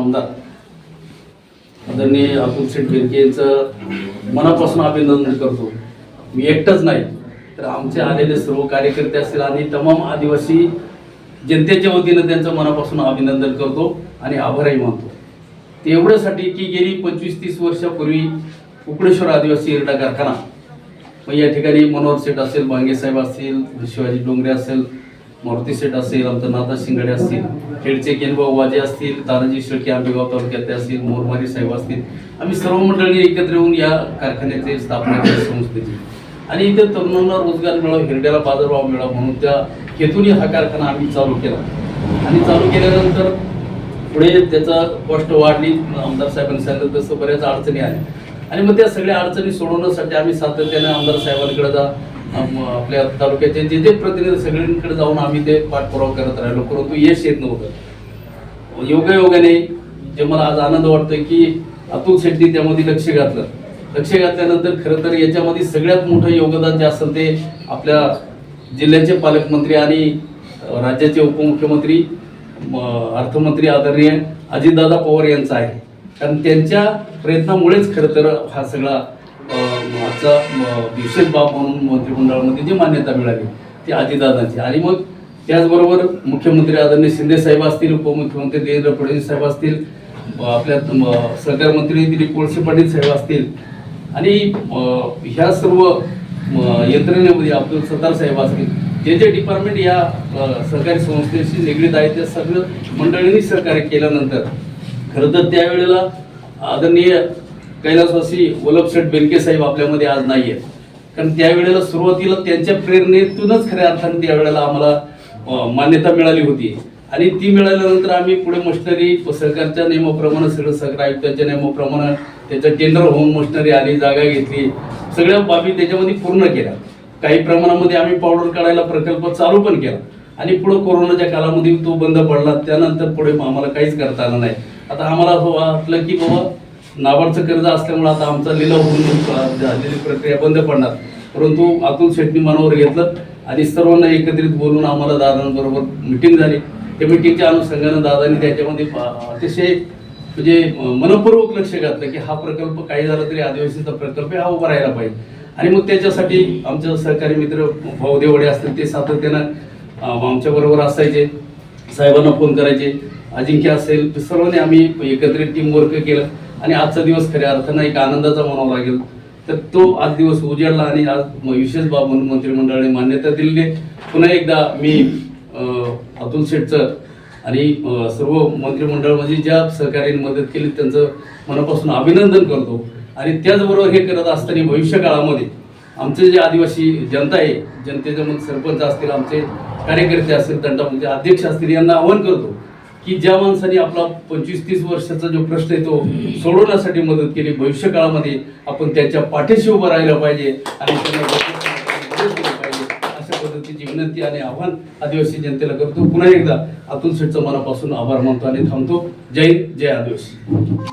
आमदार. आदरणीय अतुल शेठ यांचं मनापासून अभिनंदन करतो. मी एकटंच नाही तर आमचे आलेले सर्व कार्यकर्ते असतील आणि तमाम आदिवासी जनतेच्या वतीनं त्यांचं मनापासून अभिनंदन करतो आणि आभारही मानतो. ते एवढ्यासाठी की गेली पंचवीस तीस वर्षापूर्वी कुकडेश्वर आदिवासी इरडा कारखाना. मग या ठिकाणी मनोहर सेठ असेल भांगे साहेब असतील शिवाजी डोंगरे असेल मारुती सेठ असेल आमचं नाथा शिंगडे असतील खेडचे केनभाऊ वाजे असतील तानाजी शेळके आंबेगाव तालुक्यातले असतील मोरमारी साहेब असतील आम्ही सर्व मंडळी एकत्र येऊन या कारखान्याची स्थापना केली संस्थेची. आणि इथे तरुणांना रोजगार मिळावा हिरड्याला बाजारभाव मिळावा म्हणून त्या हेतूने हा कारखाना आम्ही चालू केला. आणि चालू केल्यानंतर पुढे त्याचा कॉस्ट वाढली आमदार साहेबांनी सांगितलं तसं बऱ्याच अडचणी आल्या. आणि मग त्या सगळ्या अडचणी सोडवण्यासाठी आम्ही सातत्याने आमदार साहेबांकडे जा आपल्या तालुक्याचे जे जे प्रतिनिधी सगळ्यांकडे जाऊन आम्ही ते पाठपुरावा करत राहिलो परंतु यश येत नव्हतं. योगायोगाने जे मला आज आनंद वाटतोय की अतुल शेट्टी त्यामध्ये लक्ष घातलं. लक्ष घातल्यानंतर खरं तर याच्यामध्ये सगळ्यात मोठं योगदान जे असेल ते आपल्या जिल्ह्याचे पालकमंत्री आणि राज्याचे उपमुख्यमंत्री म, अर्थमंत्री आदरणीय अजितदादा पवार यांचा आहे. कारण त्यांच्या प्रयत्नामुळेच खरं तर हा सगळा आजचा विशेष बाब म्हणून मंत्रिमंडळामध्ये जी मान्यता मिळाली ती आदिदादांची आणि मग त्याचबरोबर मुख्यमंत्री आदरणीय शिंदे साहेब असतील उपमुख्यमंत्री देवेंद्र फडणवीस साहेब असतील आपल्या सरकारमंत्री सहकार मंत्री दिलीप कोळसे पाटील साहेब असतील. आणि ह्या सर्व म, यंत्रणेमध्ये अब्दुल सत्तार साहेब असतील. जे जे डिपार्टमेंट या सरकारी सहकारी संस्थेशी निगडीत आहे त्या सगळं मंडळींनी सहकार्य केल्यानंतर खरं तर त्यावेळेला आदरणीय कैलासवासी वल्लभशेठ बेनके साहेब आपल्यामध्ये आज नाही आहेत कारण त्यावेळेला सुरुवातीला त्यांच्या प्रेरणेतूनच खऱ्या अर्थाने त्यावेळेला आम्हाला मान्यता मिळाली होती. आणि ती मिळाल्यानंतर आम्ही पुढे मशिनरी सरकारच्या नियमाप्रमाणे सगळं सहकार आयुक्तांच्या नियमाप्रमाणे त्याच्या टेंडर होऊन मशिनरी आली जागा घेतली. सगळ्या बाबी त्याच्यामध्ये पूर्ण केल्या. काही प्रमाणामध्ये आम्ही पावडर काढायला प्रकल्प चालू पण केला. आणि पुढे कोरोनाच्या काळामध्ये तो बंद पडला. त्यानंतर पुढे आम्हाला काहीच करता आलं नाही. आता आम्हाला असं वाटलं की बाबा नाबार्डचं कर्ज असल्यामुळे आता आमचा लिलाव होऊन झालेली प्रक्रिया बंद पडणार. परंतु अतुल शेट्टी मनावर घेतलं आणि सर्वांना एकत्रित बोलून आम्हाला दादांबरोबर मिटिंग झाली. त्या मिटिंगच्या अनुषंगानं दादांनी त्याच्यामध्ये अतिशय म्हणजे मनपूर्वक लक्ष घातलं की हा प्रकल्प काही झाला तरी आदिवासीचा प्रकल्प हा उभा राहायला पाहिजे. आणि मग त्याच्यासाठी आमचे सहकारी मित्र भाऊ देवडे असतील ते सातत्यानं आमच्याबरोबर असायचे. साहेबांना फोन करायचे. अजिंक्य असेल सर्वांनी आम्ही एकत्रित टीम वर्क केलं. आणि आजचा दिवस खऱ्या अर्थानं एक आनंदाचा म्हणावा लागेल. तर तो आज दिवस उजाडला आणि आज विशेष बाब म्हणून मंत्रिमंडळाने मान्यता दिलेली पुन्हा एकदा मी अतुल शेटचं आणि सर्व मंत्रिमंडळ म्हणजे ज्या सहकार्याने मदत केली त्यांचं मनापासून अभिनंदन करतो. आणि त्याचबरोबर हे करत असताना भविष्य काळामध्ये आमचे जे आदिवासी जनता आहे जनतेचे मग सरपंच असतील आमचे कार्यकर्ते असतील तंटामध्ये अध्यक्ष असतील यांना आवाहन करतो की ज्या माणसाने आपला पंचवीस तीस वर्षाचा जो प्रश्न आहे तो सोडवण्यासाठी मदत केली भविष्य काळामध्ये आपण त्याच्या पाठीशी उभं राहिलं पाहिजे आणि त्यांना अशा पद्धतीची विनंती आणि आव्हान आदिवासी जनतेला करतो. पुन्हा एकदा अतुल शेठचं मनापासून आभार मानतो आणि थांबतो. जय हिंद, जय आदिवासी.